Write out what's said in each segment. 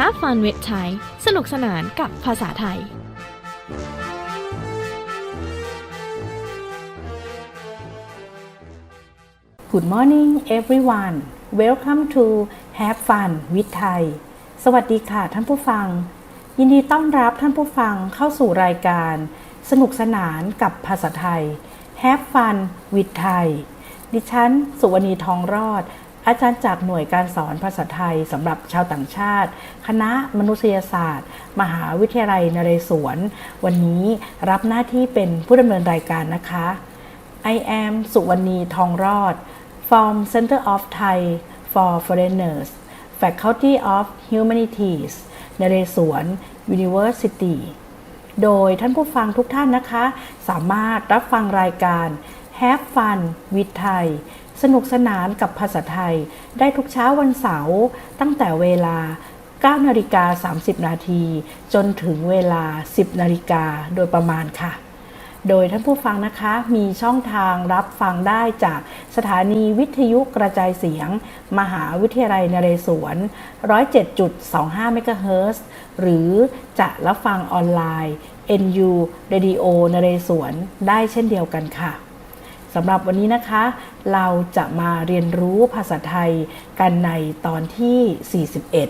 Have fun with Thai สนุกสนานกับภาษาไทย Good morning everyone Welcome to Have Fun with Thai สวัสดีค่ะท่านผู้ฟัง ยินดีต้อนรับท่านผู้ฟังเข้าสู่รายการ สนุกสนานกับภาษาไทย Have Fun with Thai ดิฉัน สุวรรณีทองรอด อาจารย์จากหน่วยการสอนภาษาไทยสำหรับชาวต่างชาติ คณะมนุษยศาสตร์ มหาวิทยาลัยนเรศวร วันนี้รับหน้าที่เป็นผู้ดำเนินรายการนะคะ I am สุวรรณีทองรอด from Center of Thai for Foreigners Faculty of Humanities นเรศวร University โดยท่านผู้ฟังทุกท่านนะคะ สามารถรับฟังรายการ Have Fun with Thai สนุกสนานกับภาษาไทย ได้ทุกเช้าวันเสาร์ตั้งแต่เวลา9นาฬิกา30 นาที จนถึงเวลา 10 นาฬิกาโดยประมาณค่ะ โดยท่านผู้ฟังนะคะ มีช่องทางรับฟังได้จากสถานีวิทยุกระจายเสียง มหาวิทยาลัยนเรศวร 107.25เมกะเฮิรตซ์หรือจะรับฟังออนไลน์ NU Radio นเรศวรได้เช่นเดียวกันค่ะ สำหรับวันนี้นะคะ เราจะมาเรียนรู้ภาษาไทยกันในตอนที่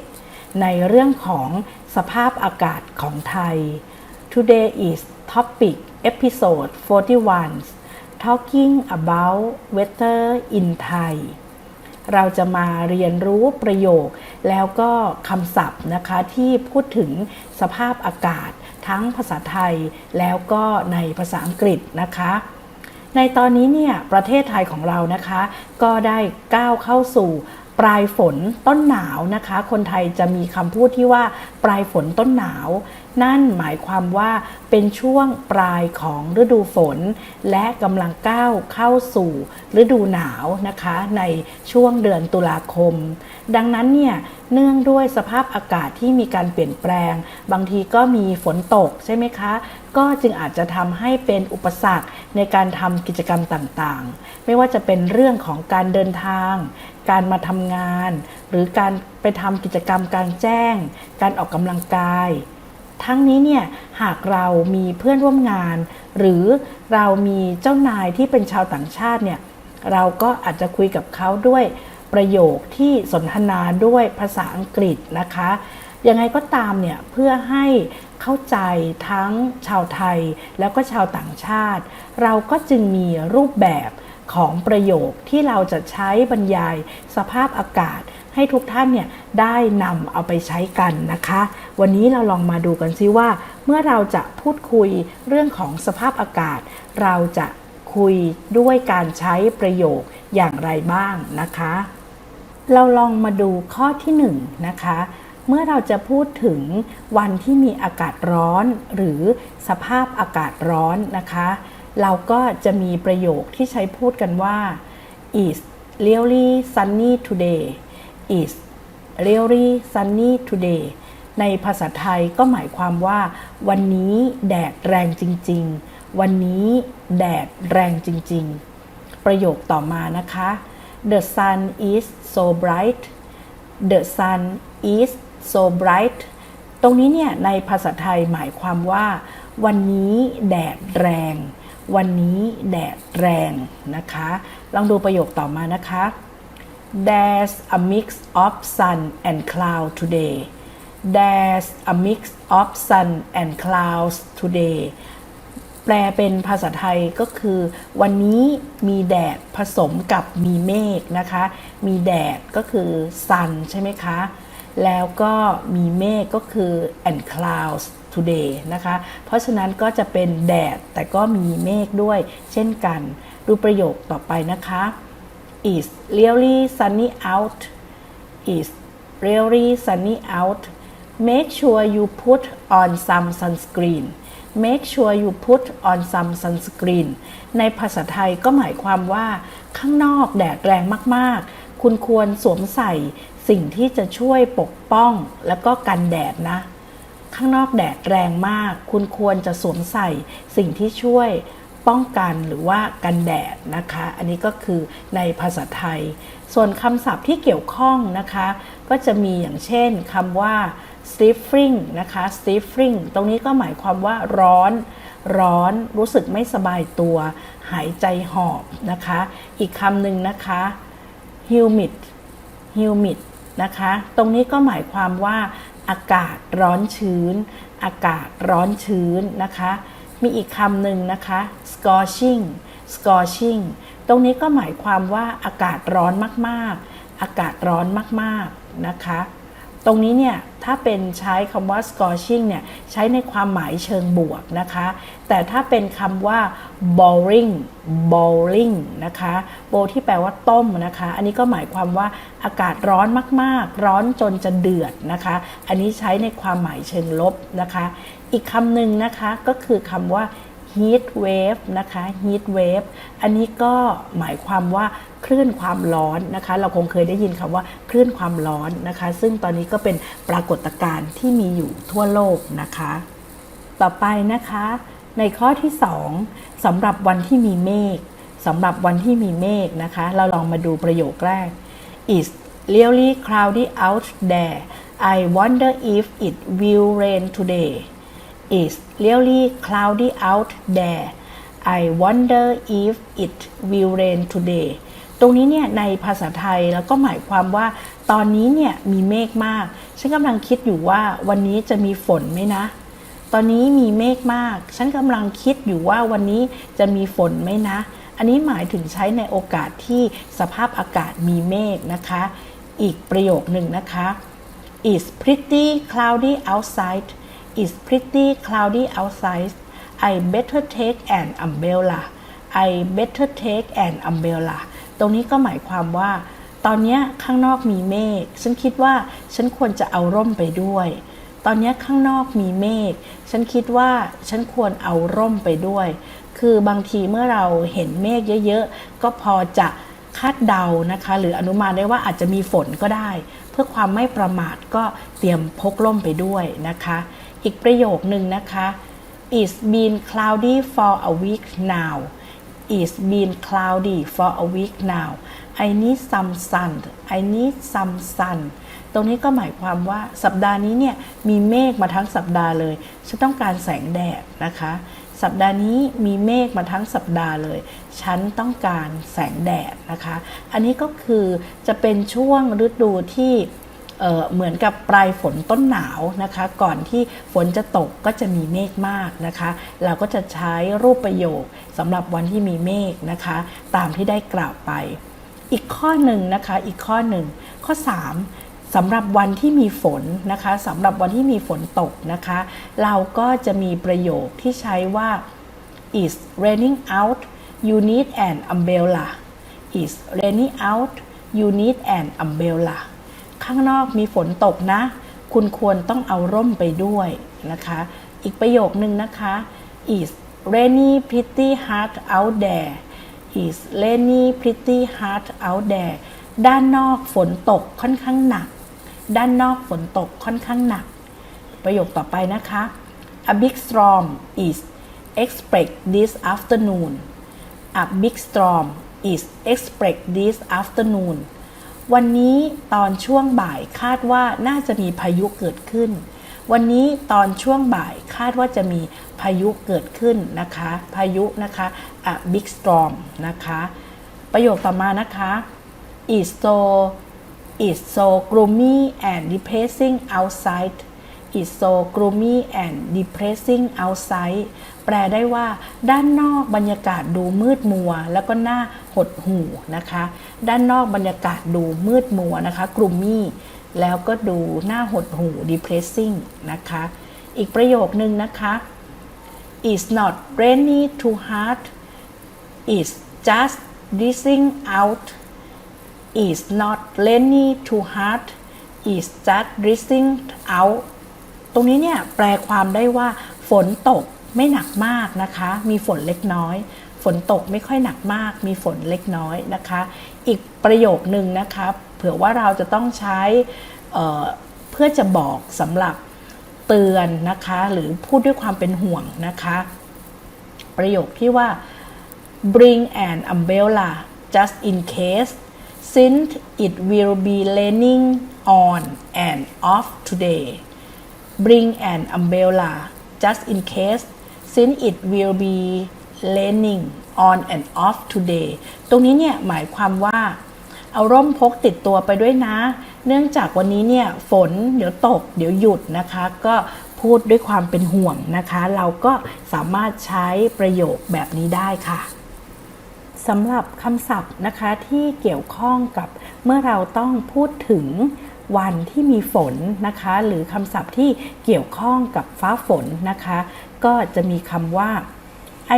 41 ในเรื่องของสภาพอากาศของไทย Today is topic episode 41 talking about weather in Thai เราจะมาเรียนรู้ประโยค แล้วก็คำศัพท์นะคะที่พูดถึงสภาพอากาศทั้งภาษาไทยแล้วก็ในภาษาอังกฤษนะคะ ในตอนนี้เนี่ยประเทศไทยของเรานะคะ ก็ได้ก้าวเข้าสู่ ปลายฝนต้นหนาวนะคะ คนไทยจะมีคำพูดที่ว่าปลายฝนต้นหนาว นั่นหมายความว่าเป็นช่วงปลายของฤดูฝน และกำลังก้าวเข้าสู่ฤดูหนาวนะคะ ในช่วงเดือนตุลาคม ดังนั้นเนี่ยเนื่องด้วยสภาพอากาศที่มีการเปลี่ยนแปลง บางทีก็มีฝนตกใช่ไหมคะ ก็จึงอาจจะทำให้เป็นอุปสรรคในการทำกิจกรรมต่างๆ ไม่ว่าจะเป็นเรื่องของการเดินทาง การมาทำงาน หรือการไปทำกิจกรรมกลางแจ้ง การออกกำลังกาย ทั้งนี้เนี่ยหากเรามีเพื่อนร่วมงาน หรือเรามีเจ้านายที่เป็นชาวต่างชาติเนี่ยเราก็อาจจะคุยกับเขาด้วยประโยคที่สนทนาด้วยภาษาอังกฤษนะคะ ยังไงก็ตามเนี่ยเพื่อให้เข้าใจทั้งชาวไทยแล้วก็ชาวต่างชาติ เราก็จึงมีรูปแบบ ของประโยคที่เราจะใช้บรรยายสภาพอากาศ ให้ทุกท่านเนี่ยได้นำเอาไปใช้กันนะคะ วันนี้เราลองมาดูกันซิว่า เมื่อเราจะพูดคุยเรื่องของสภาพอากาศ เราจะคุยด้วยการใช้ประโยคอย่างไรบ้างนะคะ เราลองมาดูข้อที่1นนะคะเมื่อเราจะพูดถึงวันที่มีอากาศร้อน หรือสภาพอากาศร้อนนะคะ เราก็จะมีประโยคที่ใช้พูดกันว่า is really sunny today is really sunny today ในภาษาไทยก็หมายความว่า วันนี้แดดแรงจริง ๆ วันนี้แดดแรงจริง ๆ ประโยคต่อมานะคะ The sun is so bright The sun is so bright ตรงนี้เนี่ยในภาษาไทยหมายความว่า วันนี้แดดแรง วันนี้แดดแรงนะคะ ลองดูประโยคต่อมานะคะ There's a mix of sun and cloud today There's a mix of sun and clouds today แปลเป็นภาษาไทยก็คือ วันนี้มีแดดผสมกับมีเมฆนะคะ มีแดดก็คือ sun ใช่ไหมคะ แล้วก็มีเมฆก็คือ and clouds today นะคะ เพราะฉะนั้นก็จะเป็นแดดแต่ก็มีเมฆด้วยเช่นกัน ดูประโยคต่อไปนะคะ is really sunny out is really sunny out make sure you put on some sunscreen make sure you put on some sunscreen ในภาษาไทยก็หมายความว่า ข้างนอกแดดแรงมาก ๆ คุณควรสวมใส่สิ่งที่จะช่วยปกป้องแล้วก็กันแดดนะ ข้างนอกแดดแรงมาก คุณควรจะสวมใส่สิ่งที่ช่วยป้องกันหรือว่ากันแดดนะคะ อันนี้ก็คือในภาษาไทย ส่วนคำศัพท์ที่เกี่ยวข้องนะคะ ก็จะมีอย่างเช่นคำว่า stifling นะคะ stifling ตรงนี้ก็หมายความว่าร้อน ร้อนรู้สึกไม่สบายตัว หายใจหอบนะคะ อีกคำหนึ่งนะคะ humid humid นะคะ ตรงนี้ก็หมายความว่าอากาศร้อนชื้น อากาศร้อนชื้นนะคะ มีอีกคำหนึ่งนะคะ scorching scorching ตรงนี้ก็หมายความว่าอากาศร้อนมาก ๆ อากาศร้อนมาก ๆ นะคะ ตรงนี้เนี่ยถ้าเป็นใช้คำว่า scorching เนี่ยใช้ในความหมายเชิงบวกนะคะ แต่ถ้าเป็นคำว่า boiling boiling นะคะ boil ที่แปลว่าต้มนะคะ อันนี้ก็หมายความว่าอากาศร้อนมากๆ ร้อนจนจะเดือดนะคะ อันนี้ใช้ในความหมายเชิงลบนะคะ อีกคำหนึ่งนะคะก็คือคำว่า heat wave นะคะ heat wave อันนี้ก็หมายความว่าคลื่นความร้อนนะคะ เราคงเคยได้ยินคำว่าคลื่นความร้อนนะคะ ซึ่งตอนนี้ก็เป็นปรากฏการณ์ที่มีอยู่ทั่วโลกนะคะ ต่อไปนะคะ ในข้อที่ 2สำหรับวันที่มีเมฆสำหรับวันที่มีเมฆนะคะ เราลองมาดูประโยคแรก is really cloudy out there I wonder if it will rain today is really cloudy out there I wonder if it will rain today ตรงนี้เนี่ยในภาษาไทยแล้วก็หมายความว่า ตอนนี้เนี่ยมีเมฆมาก ฉันกำลังคิดอยู่ว่าวันนี้จะมีฝนไหมนะ ตอนนี้มีเมฆมาก ฉันกำลังคิดอยู่ว่าวันนี้จะมีฝนไหมนะ อันนี้หมายถึงใช้ในโอกาสที่สภาพอากาศมีเมฆนะคะ อีกประโยคหนึ่งนะคะ It's pretty cloudy outside It's pretty cloudy outside I better take an umbrella I better take an umbrella ตรงนี้ก็หมายความว่า ตอนนี้ข้างนอกมีเมฆ ฉันคิดว่าฉันควรจะเอาร่มไปด้วย ตอนนี้ข้างนอกมีเมฆ ฉันคิดว่าฉันควรเอาร่มไปด้วย คือบางทีเมื่อเราเห็นเมฆเยอะๆ ก็พอจะคาดเดานะคะ หรืออนุมานได้ว่าอาจจะมีฝนก็ได้ เพื่อความไม่ประมาทก็เตรียมพกร่มไปด้วยนะคะ อีกประโยคนึงนะคะ It's been cloudy for a week now It's been cloudy for a week now I need some sun I need some sun ตรงนี้ก็หมายความว่าสัปดาห์นี้เนี่ยมีเมฆมาทั้งสัปดาห์เลย ฉันต้องการแสงแดดนะคะ สัปดาห์นี้มีเมฆมาทั้งสัปดาห์เลย ฉันต้องการแสงแดดนะคะ อันนี้ก็คือจะเป็นช่วงฤดูที่ เหมือนกับปลายฝนต้นหนาวนะคะ ก่อนที่ฝนจะตกก็จะมีเมฆมากนะคะ เราก็จะใช้รูปประโยคสำหรับวันที่มีเมฆนะคะ ตามที่ได้กล่าวไป อีกข้อหนึ่งนะคะอีกข้อหนึ่งข้อ 3สำหรับวันที่มีฝนนะคะสำหรับวันที่มีฝนตกนะคะ เราก็จะมีประโยคที่ใช้ว่า is raining out you need an umbrella is raining out you need an umbrella ข้างนอกมีฝนตกนะ คุณควรต้องเอาร่มไปด้วยนะคะ อีกประโยคนึงนะคะ is rainy pretty hard out there is rainy pretty hard out there ด้านนอกฝนตกค่อนข้างหนัก ด้านนอกฝนตกค่อนข้างหนัก ประโยคต่อไปนะคะ a big storm is expect this afternoon a big storm is expect this afternoon วันนี้ตอนช่วงบ่ายคาดว่าน่าจะมีพายุเกิดขึ้น วันนี้ตอนช่วงบ่ายคาดว่าจะมีพายุเกิดขึ้นนะคะ พายุนะคะ a big storm นะคะ ประโยคต่อมานะคะ is so is so gloomy and depressing outside is so gloomy and depressing outside แปลได้ว่าด้านนอกบรรยากาศดูมืดมัว แล้วก็น่า หดหู่นะคะ ด้านนอกบรรยากาศดูมืดมัวนะคะ gloomy แล้วก็ดูน่าหดหู่ depressing นะคะ อีกประโยคนึงนะคะ is not rainy too hard is just drizzling out is not rainy too hard is just drizzling out ตรงนี้เนี่ยแปลความได้ว่าฝนตกไม่หนักมากนะคะ มีฝนเล็กน้อย นตกไม่ค่อยหนักมาก มีฝนเล็กน้อยนะคะ อีกประโยคนึงนะคะเผื่อว่าเราจะต้องใช้เเพื่อจะบอกสำหรับเตือนนะคะ หรือพูดด้วยความเป็นห่วงนะคะ ประโยคที่ว่า bring an umbrella just in case since it will be raining on and off today bring an umbrella just in case since it will be raining on and off today ตรงนี้เนี่ยหมายความว่าเอาร่มพกติดตัวไปด้วยนะ เนื่องจากวันนี้เนี่ยฝนเดี๋ยวตก เดี๋ยวหยุดนะคะ ก็พูดด้วยความเป็นห่วงนะคะ เราก็สามารถใช้ประโยคแบบนี้ได้ค่ะสำหรับคำศัพท์นะคะที่เกี่ยวข้องกับเมื่อเราต้องพูดถึงวันที่มีฝนนะคะ หรือคำศัพท์ที่เกี่ยวข้องกับฟ้าฝนนะคะ ก็จะมีคำว่า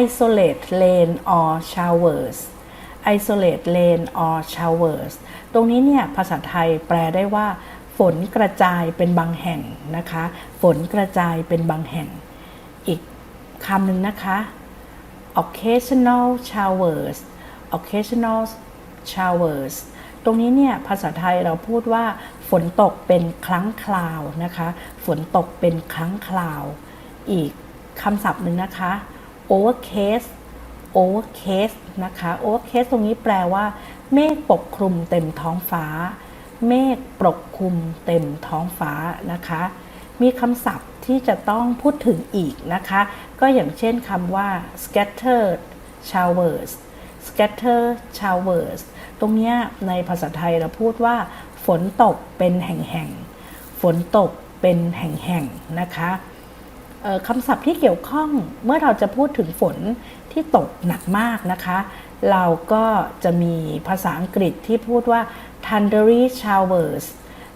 isolate rain or showers isolate rain or showers ตรงนี้เนี่ยภาษาไทยแปลได้ว่า ฝนกระจายเป็นบางแห่งนะคะ ฝนกระจายเป็นบางแห่ง อีกคำหนึ่งนะคะ occasional showers occasional showers ตรงนี้เนี่ยภาษาไทยเราพูดว่า ฝนตกเป็นครั้งคราวนะคะ ฝนตกเป็นครั้งคราว อีกคำศัพท์หนึ่งนะคะ overcast overcast นะคะ overcast ตรงนี้แปลว่า เมฆปกคลุมเต็มท้องฟ้า เมฆปกคลุมเต็มท้องฟ้านะคะ มีคำศัพท์ที่จะต้องพูดถึงอีกนะคะ ก็อย่างเช่นคำว่า scattered showers scatter showers ตรงนี้ในภาษาไทยเราพูดว่า ฝนตกเป็นแห่งๆ ฝนตกเป็นแห่งๆ นะคะ คำศัพท์ที่เกี่ยวข้องเมื่อเราจะพูดถึงฝนที่ตกหนักมากนะคะ เราก็จะมีภาษาอังกฤษที่พูดว่า thundery showers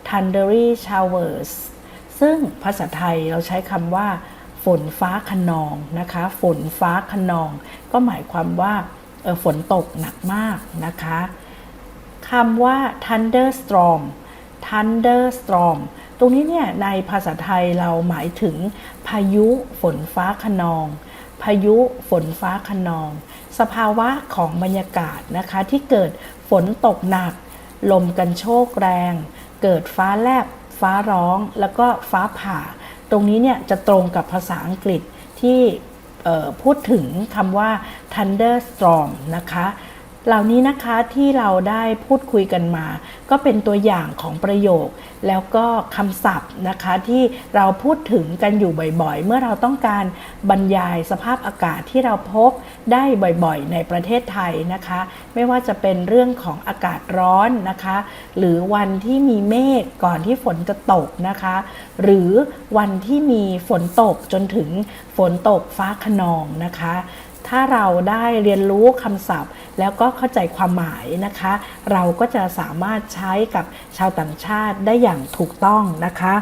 thundery showers ซึ่งภาษาไทยเราใช้คำว่า ฝนฟ้าขนองนะคะ ฝนฟ้าขนอง ก็หมายความว่าฝนตกหนักมากนะคะคำว่า thunderstorm thunderstorm ตรงนี้เนี่ยในภาษาไทยเราหมายถึงพายุฝนฟ้าขนอง พายุฝนฟ้าขนอง สภาวะของบรรยากาศนะคะที่เกิดฝนตกหนัก ลมกันโชกแรง เกิดฟ้าแลบ ฟ้าร้อง แล้วก็ฟ้าผ่า ตรงนี้เนี่ยจะตรงกับภาษาอังกฤษที่พูดถึงคำว่า thunderstorm นะคะ เหล่านี้นะคะที่เราได้พูดคุยกันมา ก็เป็นตัวอย่างของประโยค แล้วก็คำศัพท์นะคะที่เราพูดถึงกันอยู่บ่อยๆ เมื่อเราต้องการบรรยายสภาพอากาศที่เราพบได้บ่อยๆ ในประเทศไทยนะคะ ไม่ว่าจะเป็นเรื่องของอากาศร้อนนะคะ หรือวันที่มีเมฆก่อนที่ฝนจะตกนะคะ หรือวันที่มีฝนตกจนถึงฝนตกฟ้าขนองนะคะ ถ้าเราได้เรียนรู้คำศัพท์ แล้วก็เข้าใจความหมายนะคะ เราก็จะสามารถใช้กับชาวต่างชาติได้อย่างถูกต้องนะคะ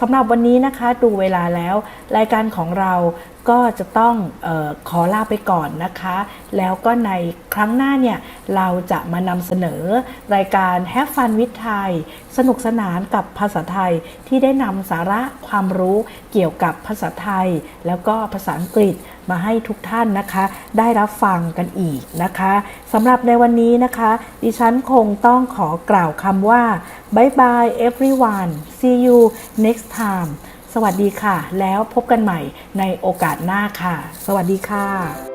สำหรับวันนี้นะคะดูเวลาแล้ว รายการของเรา ก็จะต้องออขอลาไปก่อนนะคะ แล้วก็ในครั้งหน้าเนี่ย เราจะมานำเสนอรายการ Have Fun with Thai สนุกสนานกับภาษาไทยที่ได้นำสาระความรู้เกี่ยวกับภาษาไทย แล้วก็ภาษาอังกฤษมาให้ทุกท่านนะคะ ได้รับฟังกันอีกนะคะสำหรับในวันนี้นะคะ ดิฉันคงต้องขอกล่าวคำว่า bye bye everyone see you next time สวัสดีค่ะ แล้วพบกันใหม่ในโอกาสหน้าค่ะ สวัสดีค่ะ